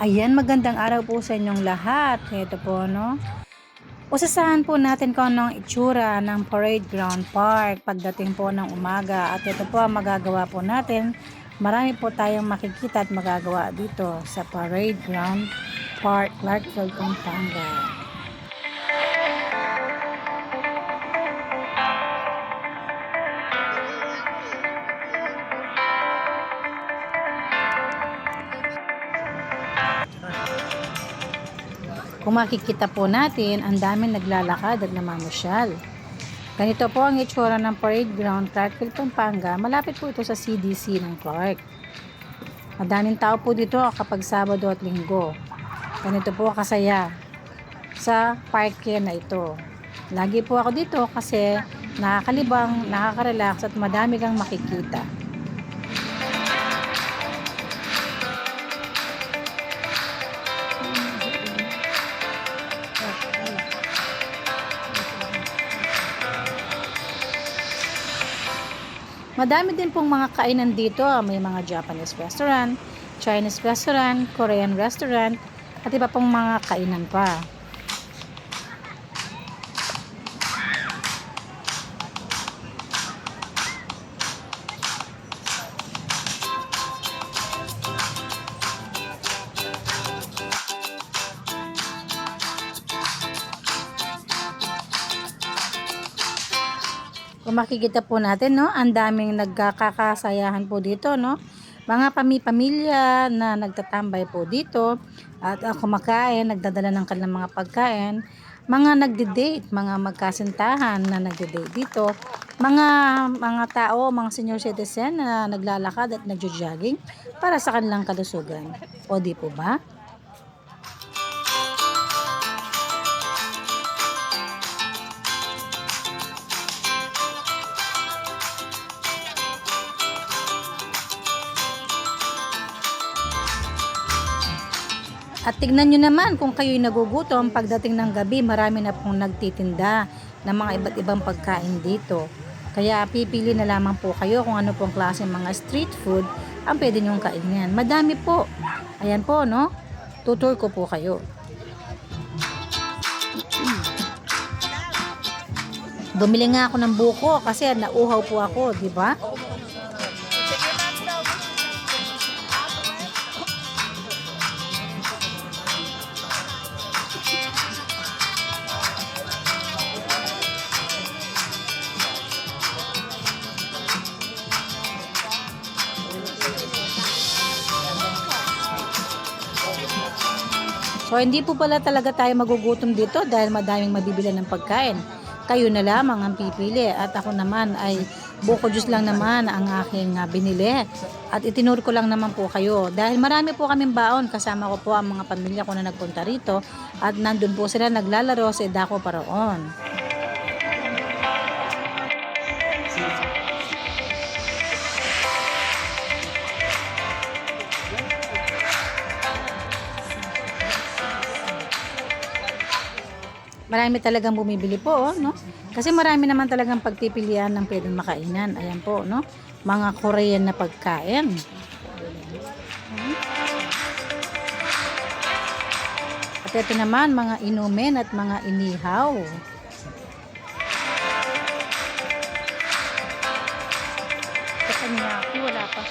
Ayan, magandang araw po sa inyong lahat. Ito po, no? Usasahan po natin kung anong itsura ng Parade Ground Park pagdating po ng umaga. At ito po ang magagawa po natin. Marami po tayong makikita at magagawa dito sa Parade Ground Park, Clarkfield, Pampanga. Kung makikita po natin, ang daming naglalakad at namamasyal. Ganito po ang itsura ng parade ground Clarkville, Pampanga. Malapit po ito sa CDC ng Clark. Madaming tao po dito kapag Sabado at Linggo. Ganito po kasaya sa parke na ito. Lagi po ako dito kasi nakakalibang, nakaka-relax at madami kang makikita. Madami din pong mga kainan dito. May mga Japanese restaurant, Chinese restaurant, Korean restaurant, at iba pong mga kainan pa. Kung makikita po natin, no, ang daming nagkakasayahan po dito, no. Mga pami-pamilya na nagtatambay po dito at uh, kumakain, nagdadala ng kanilang mga pagkain, mga nagde-date, mga magkasintahan na nagde-date dito, mga mga tao, mga senior citizen na naglalakad at nagjo-jogging para sa kanilang kalusugan. O di po ba? At tignan nyo naman kung kayo'y nagugutom pagdating ng gabi, marami na pong nagtitinda ng mga iba't ibang pagkain dito. Kaya pipili na lamang po kayo kung ano pong klase mga street food ang pwede nyong kainin. Madami po. Ayan po, no? Tutur ko po kayo. Bumili nga ako ng buko kasi nauhaw po ako, di ba? So, hindi po pala talaga tayo magugutom dito dahil madaming mabibila ng pagkain. Kayo na lamang ang pipili at ako naman ay buko juice lang naman ang aking uh, binili. At itinuro ko lang naman po kayo dahil marami po kaming baon kasama ko po ang mga pamilya ko na nagpunta rito at nandun po sila naglalaro sa Edako Paraon. Marami talagang bumibili po, oh, no? Kasi marami naman talagang pagpipilian ng pwedeng makainan. Ayan po, no? Mga Korean na pagkain. At ito naman, mga inumin at mga inihaw. Niya ako, wala pa.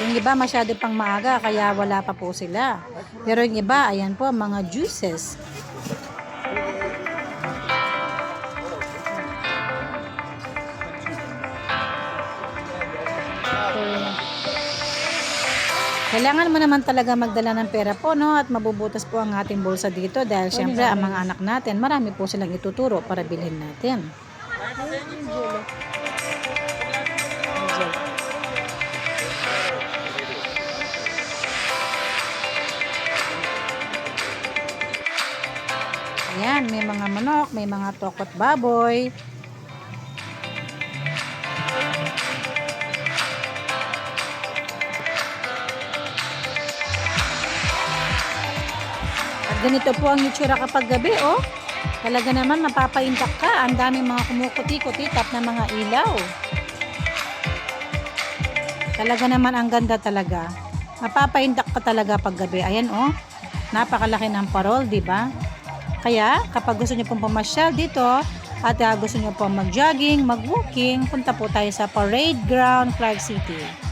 Yung iba masyado pang maaga, kaya wala pa po sila. Pero yung iba, ayan po, mga juices. Kailangan mo naman talaga magdala ng pera po, no? At mabubutas po ang ating bulsa dito dahil syempre ang mga anak natin, marami po silang ituturo para bilhin natin. Ayan, may mga manok, may mga tokot baboy. Ganito po ang itsura kapag gabi, oh. Talaga naman mapapaintak ka. Ang daming mga kumukuti-kutitap na mga ilaw. Talaga naman ang ganda talaga. Mapapaindak ka talaga pag gabi. Ayan oh. Napakalaki ng parol, di ba? Kaya kapag gusto niyo pong pumasyal dito at ah, gusto niyo pong mag-jogging, mag-walking, punta po tayo sa Parade Ground, Clark City.